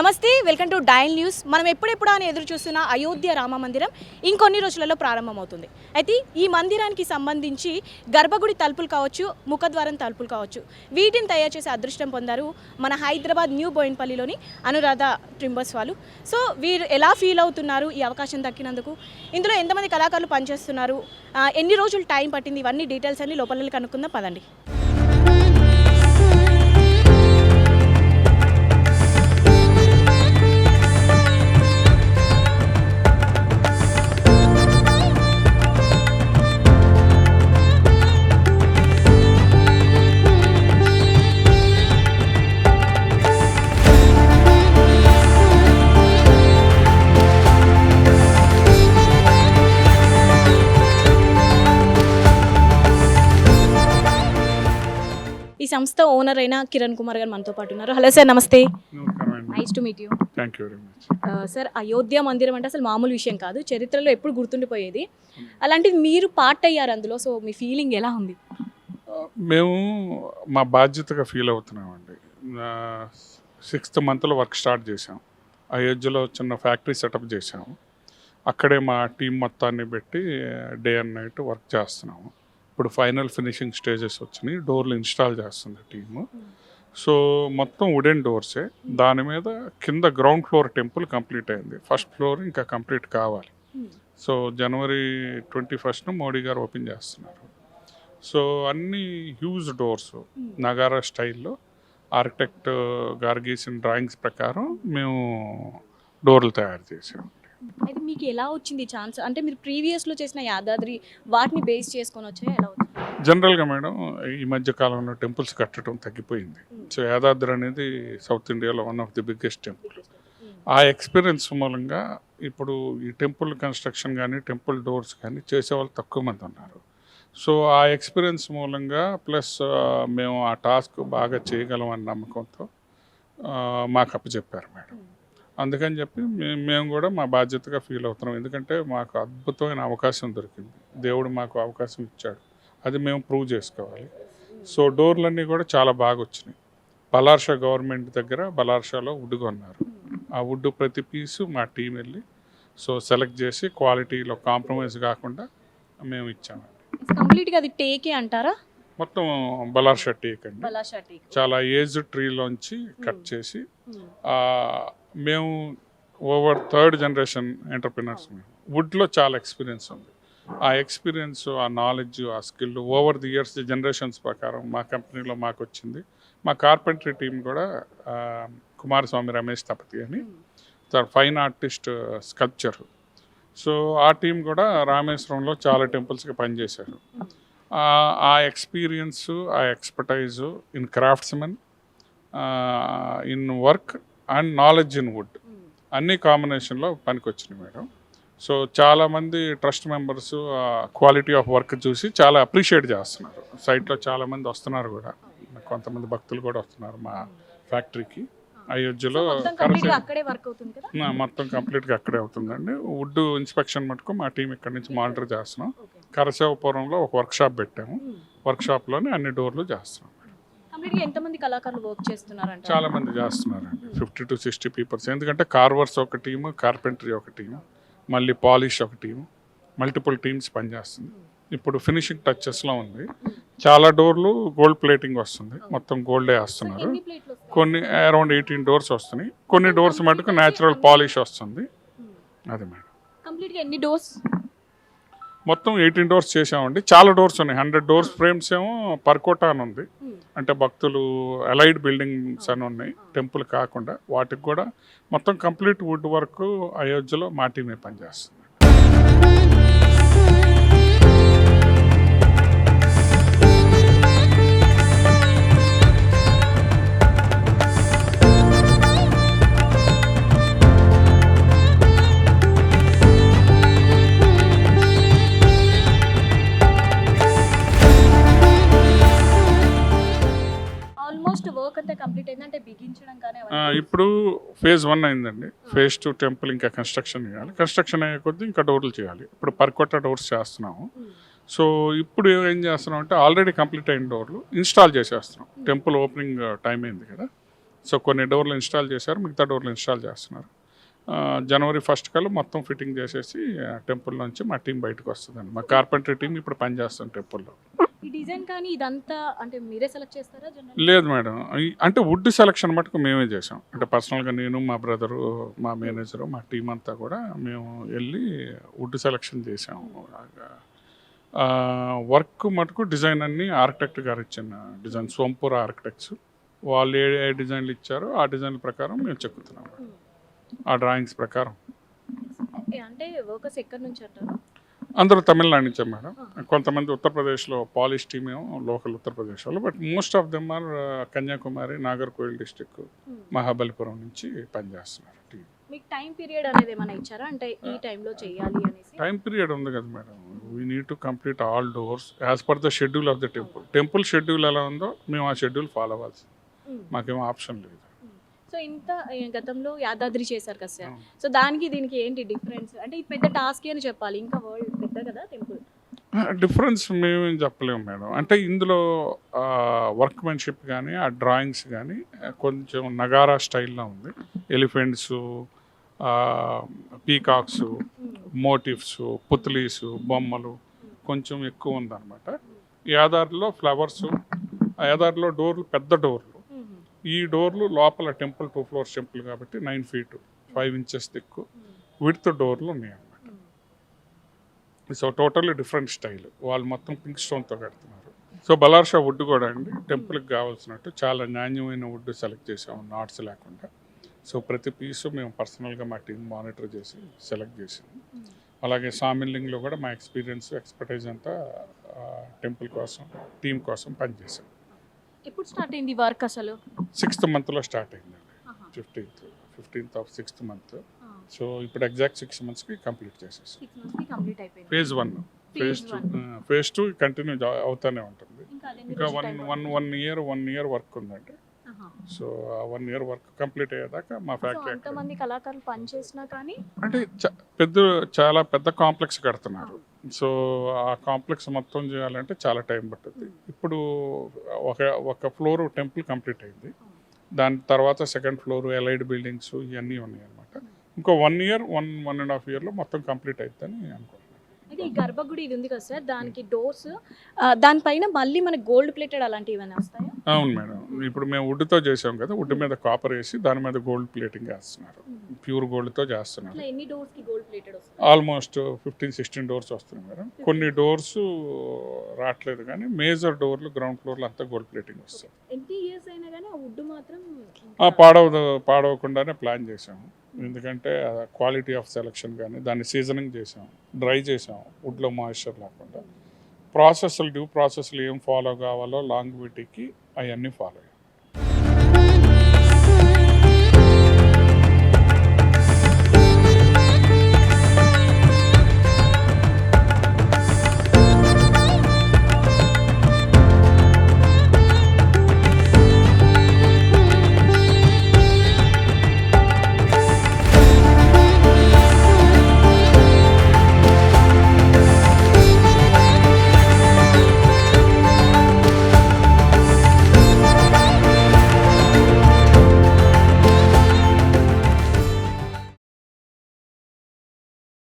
నమస్తే welcome to dial news. మనం ఎప్పుడెప్పుడు అని ఎదురు చూస్తున్న అయోధ్య రామ మందిరం ఇంకొన్ని రోజులలో ప్రారంభమవుతుంది. అయితే ఈ మందిరానికి సంబంధించి గర్భగుడి తలుపులు కావచ్చు ముఖద్వారం తలుపులు కావచ్చు వీటిని తయారు చేసే అదృష్టం పొందారు మన హైదరాబాద్ న్యూ బోయిన్పల్లిలోని అనురాధ ట్రింబర్స్ వాళ్ళు సో వీరు ఎలా ఫీల్ అవుతున్నారు ఈ అవకాశం దక్కినందుకు? ఇందులో ఎంతమంది కళాకారులు పనిచేస్తున్నారు? ఎన్ని రోజులు టైం పట్టింది? ఇవన్నీ డీటెయిల్స్ అన్ని లోపల కనుక్కుందాం. పదండి. సంస్థ ఓనర్ అయిన కిరణ్ కుమార్ గారు మనతో పాటు ఉన్నారు. హలో సార్ నమస్తే. Nice to meet you thank you very much sir Ayodhya మందిరం అంటే అసలు మామూలు విషయం కాదు. చరిత్రలో ఎప్పుడు గుర్తుండిపోయేది. అలాంటిది మీరు పార్ట్ అయ్యారు అందులో. సో మీ ఫీలింగ్ ఎలా ఉంది? మేము మా బాధ్యతగా ఫీల్ అవుతున్నామండి. సిక్స్త్ మంత్లో వర్క్ స్టార్ట్ చేసాం అయోధ్యలో చిన్న ఫ్యాక్టరీ సెటప్ చేసాము అక్కడే మా టీం మొత్తాన్ని పెట్టి డే అండ్ నైట్ వర్క్ చేస్తున్నాము. ఇప్పుడు ఫైనల్ ఫినిషింగ్ స్టేజెస్ వచ్చినాయి. డోర్లు ఇన్స్టాల్ చేస్తుంది టీము. సో మొత్తం వుడెన్ డోర్సే. దాని మీద కింద గ్రౌండ్ ఫ్లోర్ టెంపుల్ కంప్లీట్ అయింది. ఫస్ట్ ఫ్లోర్ ఇంకా కంప్లీట్ కావాలి. సో జనవరి ట్వంటీ ఫస్ట్న మోడీ గారు ఓపెన్ చేస్తున్నారు. సో అన్ని హ్యూజ్ డోర్స్ నగారా స్టైల్లో ఆర్కిటెక్ట్ గారు గీసిన డ్రాయింగ్స్ ప్రకారం మేము డోర్లు తయారు చేసాము మీకు ఎలా వచ్చింది ఛాన్స్? అంటే మీరు ప్రీవియస్లో చేసిన యాదాద్రి వాటిని బేస్ చేసుకొని వచ్చాయి? ఎలా వచ్చింది? జనరల్గా మేడం ఈ మధ్య కాలంలో టెంపుల్స్ కట్టడం తగ్గిపోయింది. సో యాదాద్రి అనేది సౌత్ ఇండియాలో one of the biggest temple. ఆ ఎక్స్పీరియన్స్ మూలంగా ఇప్పుడు ఈ టెంపుల్ కన్స్ట్రక్షన్ కానీ టెంపుల్ డోర్స్ కానీ చేసేవాళ్ళు తక్కువ మంది ఉన్నారు. సో ఆ ఎక్స్పీరియన్స్ మూలంగా ప్లస్ మేము ఆ టాస్క్ బాగా చేయగలం అన్న నమ్మకంతో మాకు అప్పచెప్పారు మేడం. అందుకని చెప్పి మేము కూడా మా బాధ్యతగా ఫీల్ అవుతున్నాం. ఎందుకంటే మాకు అద్భుతమైన అవకాశం దొరికింది. దేవుడు మాకు అవకాశం ఇచ్చాడు. అది మేము ప్రూవ్ చేసుకోవాలి. సో డోర్లన్నీ కూడా చాలా బాగా వచ్చినాయి బలార్షా గవర్నమెంట్ దగ్గర బలార్షాలో వుడ్ కొన్నారు. ఆ వుడ్ ప్రతి పీసు మా టీం వెళ్ళి సో సెలెక్ట్ చేసి క్వాలిటీలో కాంప్రమైజ్ కాకుండా మేము ఇచ్చాము కంప్లీట్గా అది టేకే అంటారా? మొత్తం బలార్షా టేక్ అండి. చాలా ఏజ్ ట్రీలోంచి కట్ చేసి మేము ఓవర్ థర్డ్ జనరేషన్ ఎంటర్ప్రినర్స్ మేము. వుడ్లో చాలా ఎక్స్పీరియన్స్ ఉంది. ఆ ఎక్స్పీరియన్స్ ఆ నాలెడ్జ్ ఆ skill over the years generations ప్రకారం మా కంపెనీలో మాకు వచ్చింది. మా కార్పెంటరీ టీం కూడా కుమారస్వామి రమేష్ తపతి అని ఫైన్ ఆర్టిస్ట్ స్కల్ప్చర్ సో ఆ టీం కూడా రామేశ్వరంలో చాలా టెంపుల్స్కి పనిచేశారు. ఆ- ఆ ఎక్స్పీరియన్స్ ఆ expertise in craftsmen in work and knowledge in wood. అన్ని కాంబినేషన్లో పనికొచ్చినాయి మేడం. సో చాలామంది trust members quality of work చూసి చాలా అప్రిషియేట్ చేస్తున్నారు. సైట్లో చాలామంది వస్తున్నారు కూడా. కొంతమంది భక్తులు కూడా వస్తున్నారు మా ఫ్యాక్టరీకి. అయోధ్యలో మొత్తం కంప్లీట్గా అక్కడే అవుతుందండి. వుడ్ ఇన్స్పెక్షన్ మటుకు మా టీం ఇక్కడ నుంచి మానిటర్ చేస్తున్నాం. కరసేవపురంలో ఒక వర్క్షాప్ పెట్టాము. వర్క్షాప్లోనే అన్ని డోర్లు చేస్తున్నాం. కంప్లీట్గా ఎంతమంది కళాకారులు వర్క్ చేస్తున్నారంట చాలా మంది చేస్తున్నారండి. ఫిఫ్టీ టు సిక్స్టీ పీపుల్స్ ఎందుకంటే కార్వర్స్ ఒక టీము కార్పెంటరీ ఒక టీము మళ్ళీ పాలిష్ ఒక టీము మల్టిపుల్ టీమ్స్ పనిచేస్తుంది. ఇప్పుడు ఫినిషింగ్ టచెస్లో ఉంది. చాలా డోర్లు గోల్డ్ ప్లేటింగ్ వస్తుంది. మొత్తం గోల్డే వేస్తున్నారు. కొన్ని అరౌండ్ ఎయిటీన్ డోర్స్ వస్తున్నాయి. కొన్ని డోర్స్ మటుకు న్యాచురల్ పాలిష్ వస్తుంది. అది మేడం. కంప్లీట్గా ఎన్ని డోర్స్ మొత్తం ఎయిటీన్ డోర్స్ చేసామండి చాలా డోర్స్ ఉన్నాయి. హండ్రెడ్ డోర్స్ ఫ్రేమ్స్ ఏమో పర్కోటా అని ఉంది. అంటే భక్తులు అలైడ్ బిల్డింగ్స్ అని ఉన్నాయి టెంపుల్ కాకుండా వాటికి కూడా మొత్తం కంప్లీట్ వుడ్ వర్క్ అయోధ్యలో మా టీమే పనిచేస్తుంది. ఆల్మోస్ట్ వర్క్ అంతా కంప్లీట్ అయింది అంటే బిగించడం కానీ ఆ, అవన్నీ ఇప్పుడు ఫేజ్ వన్ అయిందండి. ఫేజ్ టూ టెంపుల్ ఇంకా కన్స్ట్రక్షన్ చేయాలి. కన్స్ట్రక్షన్ అయ్యే కొద్దీ ఇంకా డోర్లు చేయాలి. ఇప్పుడు పర్కోట డోర్స్ చేస్తున్నాము. సో ఇప్పుడు ఏం చేస్తున్నాం అంటే ఆల్రెడీ కంప్లీట్ అయిన డోర్లు ఇన్స్టాల్ చేసేస్తున్నాం. టెంపుల్ ఓపెనింగ్ టైం అయింది కదా. సో కొన్ని డోర్లు ఇన్స్టాల్ చేశారు. మిగతా డోర్లు ఇన్స్టాల్ చేస్తున్నారు. జనవరి ఫస్ట్ కల్లా మొత్తం ఫిట్టింగ్ చేసేసి టెంపుల్ నుంచి మా టీం బయటకు వస్తుందండి. మా కార్పెంటరీ టీం ఇప్పుడు పనిచేస్తుంది టెంపుల్లో ఈ డిజైన్ కానీ ఇదంతా అంటే మీరే సెలెక్ట్ చేస్తారా లేదు మేడం. అంటే వుడ్ సెలక్షన్ మటుకు మేమే చేసాం అంటే పర్సనల్గా నేను మా బ్రదరు మా మేనేజరు మా టీం అంతా కూడా మేము వెళ్ళి వుడ్ సెలక్షన్ చేసాము వర్క్ మటుకు డిజైన్ అన్ని ఆర్కిటెక్ట్ గారు ఇచ్చిన డిజైన్ సోంపూర్ ఆర్కిటెక్ట్స్ వాళ్ళు ఏ ఏ డిజైన్లు ఇచ్చారో ఆ డిజైన్ ప్రకారం మేము చెక్కుతున్నాం. ఆ డ్రాయింగ్స్ ప్రకారం. అంటే వర్కర్స్ ఎక్కడి నుంచి అంటారు? అందరూ తమిళనాడు నుంచే మేడం. కొంతమంది ఉత్తరప్రదేశ్లో పాలిష్ టీమ్ లోకల్ ఉత్తరప్రదేశ్ వాళ్ళు but most of them are Kanyakumari Nagercoil district Mahabalipuram నుంచి పనిచేస్తున్నారు టీం మీకు టైం పీరియడ్ అనేది ఏమైనా ఇచ్చారా? అంటే ఈ టైంలో చేయాలి అనేసి? టైం పీరియడ్ ఉంది కదా madam. We need to complete all doors as per the schedule of the temple temple schedule ఎలా ఉందో మేము ఆ షెడ్యూల్ ఫాలో అవ్వాల్సింది. మాకేమో ఆప్షన్ లేదు. సో ఇంత గతంలో యాదాద్రి చేశారు కదా సార్. సో దానికి దీనికి ఏంటి డిఫరెన్స్? అంటే ఇది పెద్ద టాస్క్ అని చెప్పాలి. ఇంకా వరల్డ్ పెద్ద కదా టెంపుల్? డిఫరెన్స్ మేమేం చెప్పలేము మేడం. అంటే ఇందులో వర్క్మెన్షిప్ కానీ ఆ డ్రాయింగ్స్ కానీ కొంచెం నగారా స్టైల్లో ఉంది. ఎలిఫెంట్స్ పీకాక్స్ మోటివ్స్ పుత్లీస్ బొమ్మలు కొంచెం ఎక్కువ ఉందన్నమాట. యాదారిలో ఫ్లవర్స్ యాదారిలో డోర్లు పెద్ద డోర్లు ఈ డోర్లు లోపల టెంపుల్ టూ ఫ్లోర్స్ టెంపుల్ కాబట్టి నైన్ ఫీట్ ఫైవ్ ఇంచెస్ దిక్కు విడ్త్ డోర్లు ఉన్నాయి అన్నమాట సో టోటల్లీ డిఫరెంట్ స్టైల్. వాళ్ళు మొత్తం పింక్ స్టోన్తో కడుతున్నారు. సో బలార్షా వుడ్ కూడా అండి. టెంపుల్కి కావాల్సినట్టు చాలా నాణ్యమైన వుడ్ సెలెక్ట్ చేసాము నాట్స్ లేకుండా. సో ప్రతి పీసు మేము పర్సనల్గా మా టీం మానిటర్ చేసి సెలెక్ట్ చేసాము అలాగే సామిల్లింగ్లో కూడా మా ఎక్స్పీరియన్స్ ఎక్స్పర్టైజ్ అంతా టెంపుల్ కోసం టీం కోసం పనిచేసాం ఎప్పుడు స్టార్ట్ అయింది వర్క్ అసలు? సిక్స్త్ మంత్లో స్టార్ట్ అయిందండి fifteenth fifteenth of sixth month. So ఇప్పుడు ఎగ్జాక్ట్ సిక్స్ మంత్స్కి కంప్లీట్ చేసేసాం. సిక్స్ మంత్స్ కంప్లీట్ అయిపోయింది. Phase one. Phase two. Phase two continue అవుతానే ఉంటుంది. ఇంకా one one one year one year work ఉందండి. సో ఆ వన్ ఇయర్ వర్క్ కంప్లీట్ అయ్యేదాకా మా ఫ్యాక్టరీ అంతమంది కళాకారులు పనిచేసినా కానీ అంటే పెద్ద చాలా పెద్ద కాంప్లెక్స్ కడుతున్నారు. సో ఆ కాంప్లెక్స్ మొత్తం చేయాలంటే చాలా టైం పట్టుద్ది ఇప్పుడు ఒక ఒక ఫ్లోర్ టెంపుల్ కంప్లీట్ అయింది. దాని తర్వాత సెకండ్ ఫ్లోర్ ఎలైడ్ బిల్డింగ్స్ ఇవన్నీ ఉన్నాయి అనమాట ఇంకో one year one one and half ఇయర్లో మొత్తం కంప్లీట్ అవుతుందని అనుకుంటున్నాను. ఈ గర్భగుడి ఇది ఉంది కదా సార్ దానికి డోర్స్ దానిపైన మళ్ళీ మనకి గోల్డ్ ప్లేటెడ్ అలాంటివి ఏమైనా వస్తాయా? అవును మేడం. ఇప్పుడు మేము వుడ్తో చేసాం కదా వుడ్ మీద కాపర్ వేసి దాని మీద గోల్డ్ ప్లేటింగ్ చేస్తున్నారు. ప్యూర్ గోల్డ్తో చేస్తున్నారు. ఎన్ని డోర్స్కి గోల్డ్ ప్లేటెడ్ వస్తాయి? ఆల్మోస్ట్ ఫిఫ్టీన్ సిక్స్టీన్ డోర్స్ వస్తున్నాయి మేడం. కొన్ని డోర్స్ రావట్లేదు కానీ మేజర్ డోర్లు గ్రౌండ్ ఫ్లోర్లు అంతా గోల్డ్ ప్లేటింగ్ వస్తాయి. ఎన్ని ఇయర్స్ అయినా కానీ ఆ వుడ్ మాత్రం ఆ, పాడవ పాడవకుండానే ప్లాన్ చేసాము ఎందుకంటే క్వాలిటీ ఆఫ్ సెలక్షన్ కానీ దాన్ని సీజనింగ్ చేసాం డ్రై చేసాం వుడ్లో మాయిశ్చర్ లేకుండా. ప్రాసెస్లు డ్యూ ప్రాసెస్లు ఏం ఫాలో కావాలో లాంగ్విటీకి అవన్నీ ఫాలో అయ్యాయి